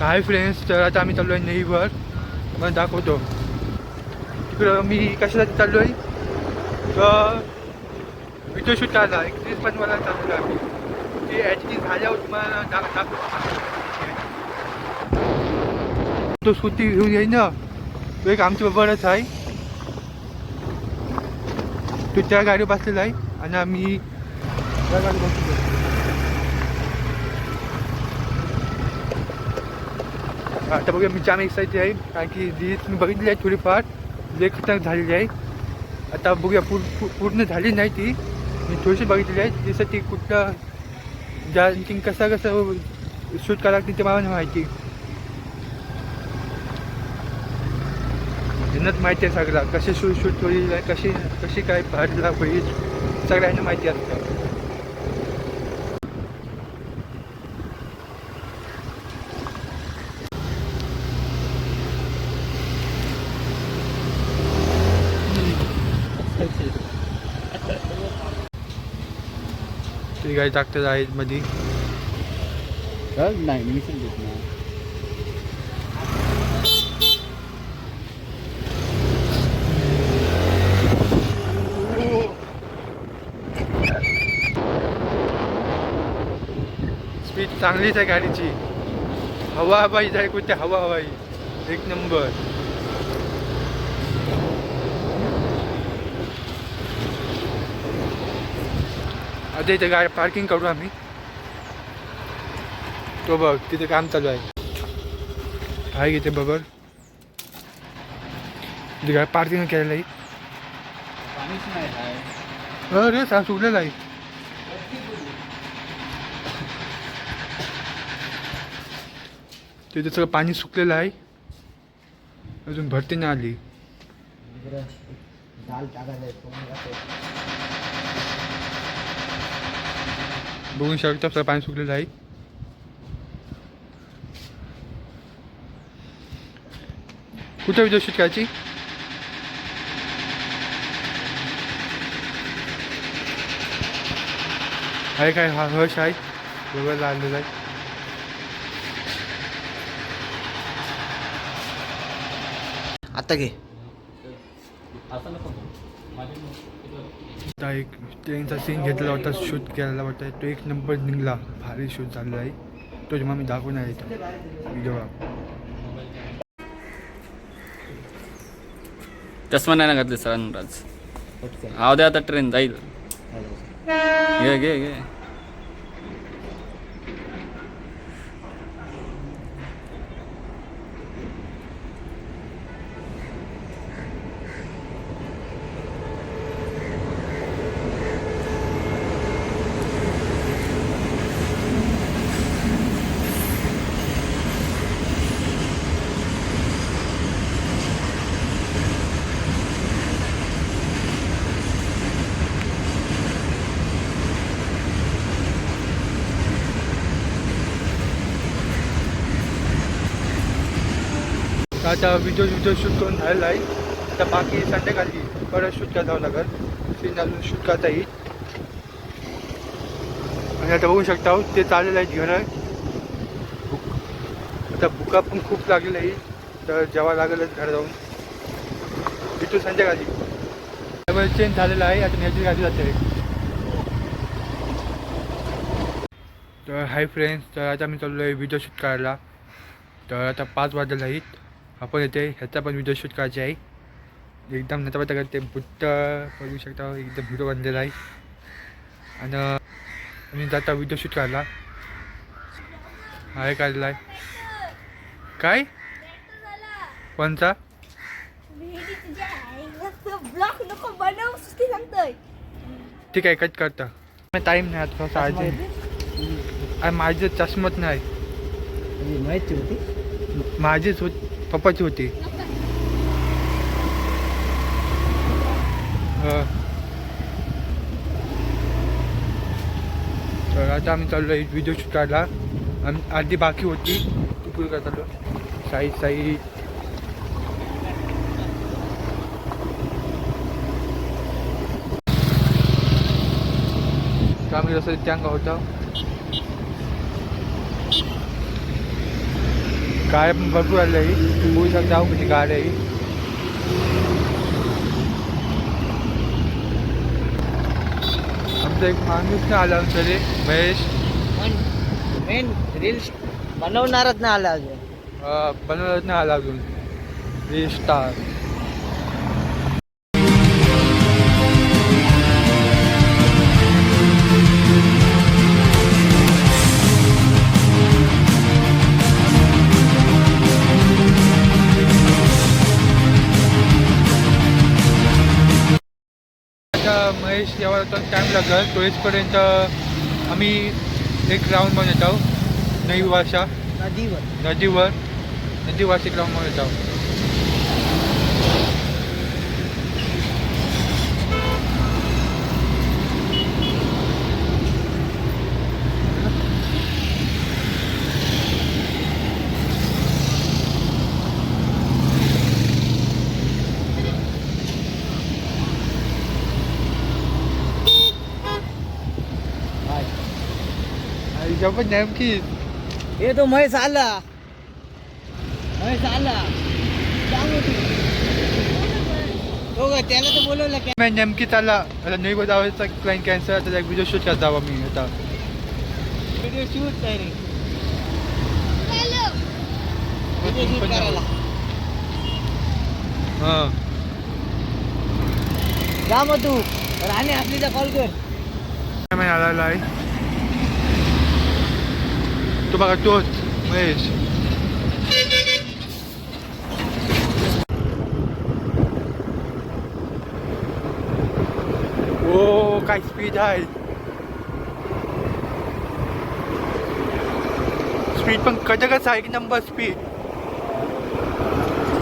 Hi friends तर आता आम्ही चाललो आहे नेईवर. मग दाखवतो. तिकडं मी कशासाठी चाललो आहे तर व्हिडिओ शूट आला. एक पण मला चाललो आहे आम्ही. ती ॲक्च्युली झाल्यावर तुम्हाला दाख दाखवतो. तो सुट्टी घेऊन येईन ना. तो एक आमच्या बरोबरच आहे. तो त्या गाडीवर बसलेला आहे. आणि आम्ही त्या गाडीवर बसलो आता बघूया मी जाम एक्साइटेड आहे कारण की जी मी बघितली आहे थोडीफार लय खतरनाक झालेली आहे आता बघूया पूर पूर्ण झाली नाही ती मी थोडीशी बघितली आहे त्यासाठी कुठलं ज्या कसं कसं शूट करावं लागते ते मला नाही माहिती। त्यांनाच माहिती आहे सगळं कसे शूट शूट होईल कशी कशी काय भरला होईल सगळ्यांना माहिती असतं गाडी टाकतात आहेत मध्ये नाही स्पीड चांगलीच आहे गाडीची. हवा हवाई जाय कुठे हवा हवाई. एक नंबर. आता इथे गाडी पार्किंग करू आम्ही. तो बघ तिथे काम चालू आहे. आहे इथे बघ तिथे गाडी पार्किंग केलेलं आहे. अरे सांग सुटलेलं आहे. तिथे सगळं पाणी सुकलेलं आहे. अजून भरती नाही आली. दाल टाकायला बघू शकता पाणी सुकलेलं आहे कुठे विजय शिकायची आहे काय? हा हर्ष आहे. बघायला आलेला आहे. आता घे. आता एक ट्रेनचा सीन घेतला होता शूट केलेला होता. तो एक नंबर निघला. भारी शूट झालेला आहे. तो जेव्हा मी दाखवून आहे इथं. व्हिडिओ चष्मा नाही ना घातले सरांनी आज? आव दे आता ट्रेन जाईल. घे घे घे. तर आता व्हिडिओ व्हिडिओ शूट करून झालेला आहे. आता बाकी संध्याकाळी परत शूट करावं लागेल सीन अजून शूट करता येईल आणि आता बघू शकता आहोत ते चाललेलं आहे घेणं भूक आता भुका पण खूप लागलेलं आहे. तर जेव्हा लागेलच घर जाऊन. भेटू संध्याकाळी त्यामुळे चेंज झालेला आहे. आता न्याची गाडी जाते. तर हाय फ्रेंड्स तर आता मी चाललो आहे व्हिडिओ शूट करायला. तर आता पाच वाजलेला आहेत. आपण येते ह्याचा पण व्हिडिओ शूट करायचे आहे. एकदम नता पता करते बुट्ट बघू शकता एकदम व्हिडिओ बनलेला आहे. आणि मी जाता व्हिडिओ शूट काढला आहे काढला आहे. काय? सांगतोय ठीक आहे कट करतं. टाईम नाही आता आणि माझं चष्मत नाही. माहिती होती. माझीच होत. पप्पाची होती. तर आता आम्ही चाललो आहे व्हिडिओ शूट काढला आम्ही आधी बाकी होती. ती पुढे काय चाललो साई साई. तर आम्ही जसं त्या होता. गाड्या पण भरपूर आल्या आहे. बघू शकता किती गाड्या आहे. आमचा एक माणूस नाही आला रे महेश. पण मेन रील्स बनवणारच ना आला अजून. बनवत नाही आला अजून. री स्टार आता महेश यावर टाईम लागेल तोळेसपर्यंत आम्ही एक राऊंड बनवत येतो नवी भाषा नदीवर. नदीवर. नदी वार्षिक राऊंड म्हणून जाऊ पण नेमकी. हे तो महेश आला. महेश आला. हो का त्याला तर बोलवलं काय मी नेमकी चालला. आता नवी गोदावरीचा प्लॅन कॅन्सल आता एक व्हिडिओ शूट करत जावा मी आता. व्हिडिओ शूट काय रे हां जा मग तू. राणे आपलीचा कॉल कर. मी आलेला आहे तोच महेश. ओ काय स्पीड आहे. स्पीड पण कटकच आहे एक नंबर स्पीड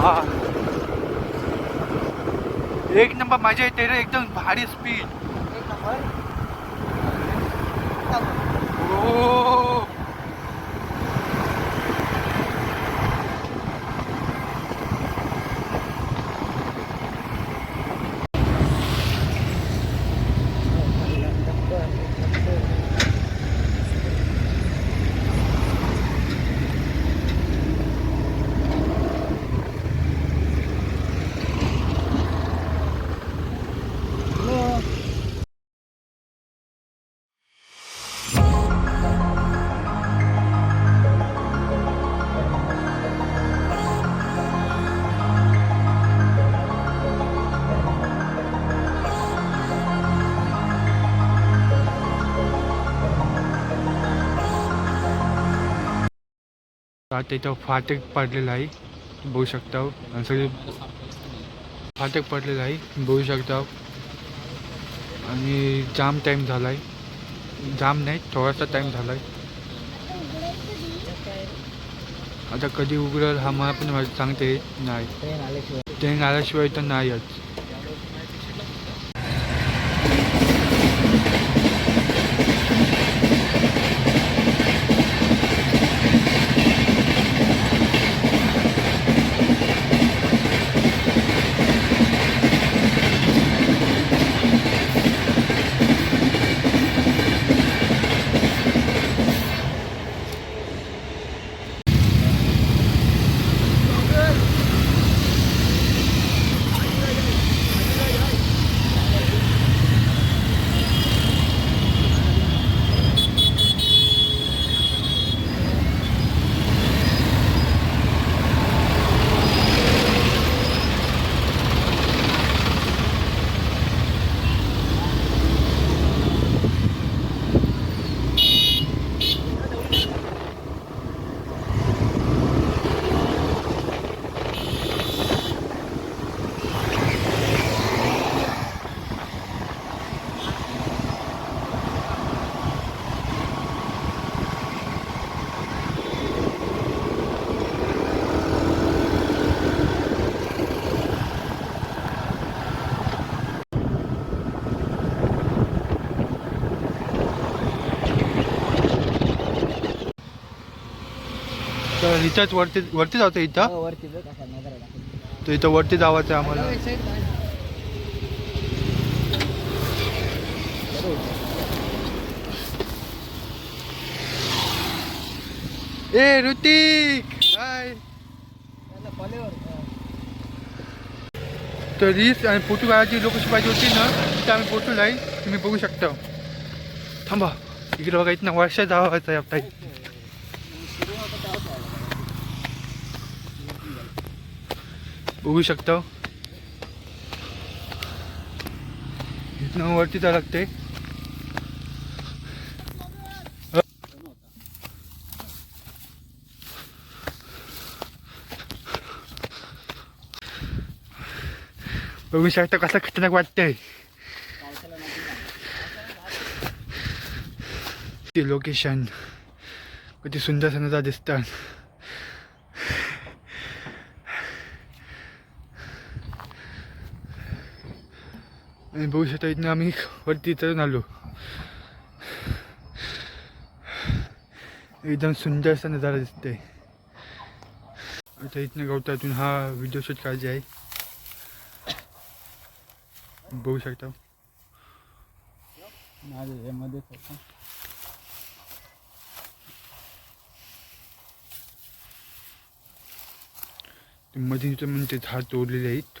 हा. एक नंबर मजा येते रे एकदम भारी स्पीड ओ. आता इथं फाटक पडलेलं आहे बघू शकता. आणि सगळे फाटक पडलेलं आहे बघू शकता. आणि जाम टाईम झाला आहे जाम नाही थोडासा टाईम झाला आहे आता कधी उघडेल हा मला पण सांगता नाही. ट्रेन आल्याशिवाय. तर नाहीच रिचार्ज वरती वरती जातो इथं? वरती तर इथं वरती जावायचं आहे आम्हाला. ए ऋतिक! तर रील्स आणि फोटो काढायची लोकेशन पाहिजे होती ना तिथं आम्ही फोटो नाही तुम्ही बघू शकता. थांबा इकडे बघा इथं वर्षात जावायचं आहे आपला बघू शकता. इथनं वरती तर लागते. बघू शकता कसं खतरनाक वाटतंय. ते लोकेशन किती सुंदर सुंदर दिसतात. बघू शकता इथनं आम्ही वरती चढून आलो. एकदम सुंदर असा नजारा दिसतोय. आता इथनं गवतातून हा व्हिडिओ शूट करायचा आहे. बघू शकता. मध्ये इथं म्हणजे झाड तोडलेले आहेत.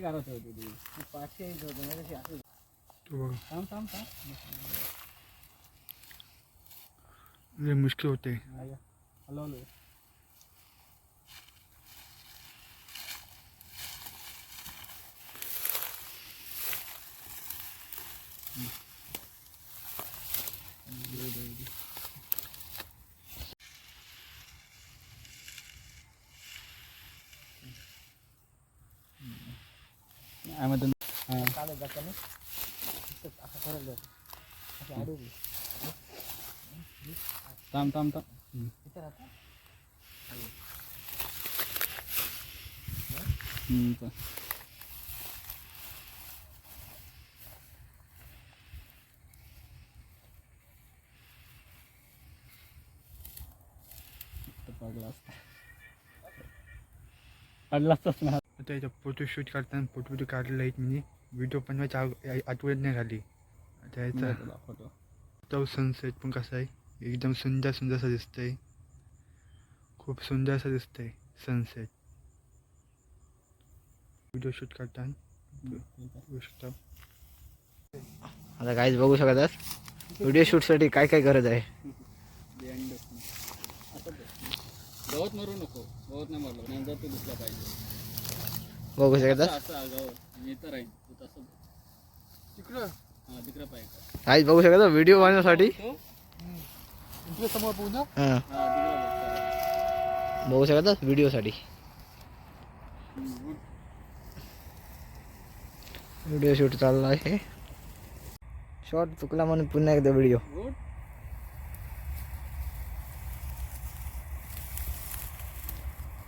कशी होती ती. पाचशे इंच होते ना कशी असं थांब थांब थांब. लय मुश्किल होते. हलवलं जाताना असं अडवली थांब थांब थांब. इथं राहता. पडला असता. पडला असताच ना आता इथं फोटो शूट करताना फोटो फोटो काढलेले आहेत मी. व्हिडिओ बनवायच्या आग- आ- आठवत नाही झाली आता याचा फोटो तो सनसेट पण कसा आहे? एकदम सुंदर सुंदर असं दिसतंय. खूप सुंदर असं दिसतंय सनसेट व्हिडिओ शूट करताना. बघू शकता आता काहीच बघू शकत व्हिडिओ शूटसाठी काय काय गरज आहे? गवत मरू नको. गवत नाही मारलं. नंतर तू दिसला पाहिजे. बघू शकत मी तर राहीन तू तसं तिकडं? हा तिकडे पाहिजे काहीच बघू शकत व्हिडिओ बनवण्यासाठी बघू हां. हा शकत आहात व्हिडिओसाठी व्हिडिओ शूट चालला आहे. शॉर्ट चुकला म्हणून पुन्हा एकदा व्हिडिओ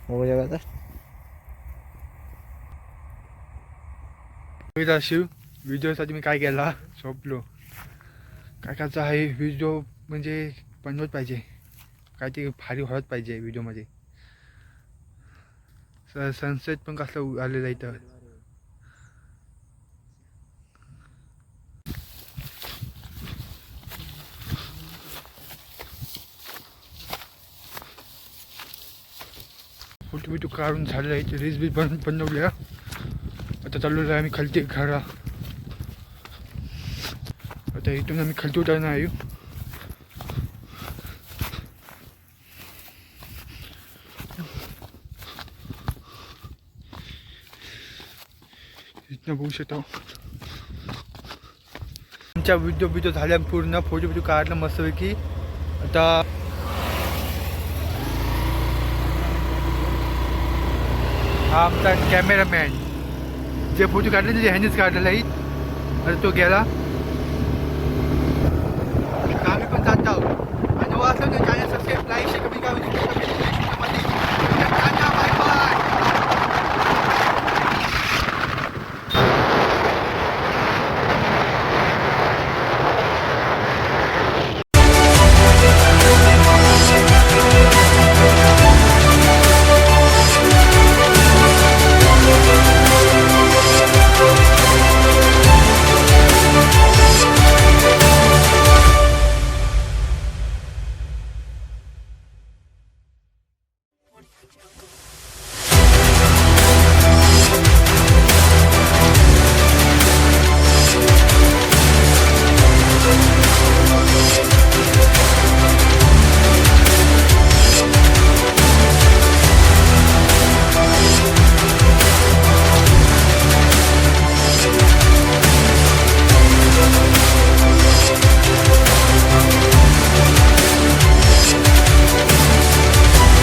बघू शकत. मी बघितला शिव व्हिडिओसाठी मी काय केला? झोपलो. काय करायचं आहे व्हिडिओ म्हणजे बनवत पाहिजे. काय ते भारी व्हायला पाहिजे व्हिडिओमध्ये. स सनसेट पण कसलं आलेलं आहे इथं. फोटो बिटो काढून झालेलं आहे. रील्स बी बन बनवल्या. आता चाललो आहे आम्ही खालती घरा. आता इथून आम्ही खालती उतरणार आहे. इथनं बघू शकतो. आमच्या व्हिडिओ बिडिओ झाल्या पूर्ण. फोटो बिटो काढलं मस्तपैकी. आता हा आमचा कॅमेरामॅन जे फोटो काढले ते ह्यानेच काढलेला आहे तो गेला.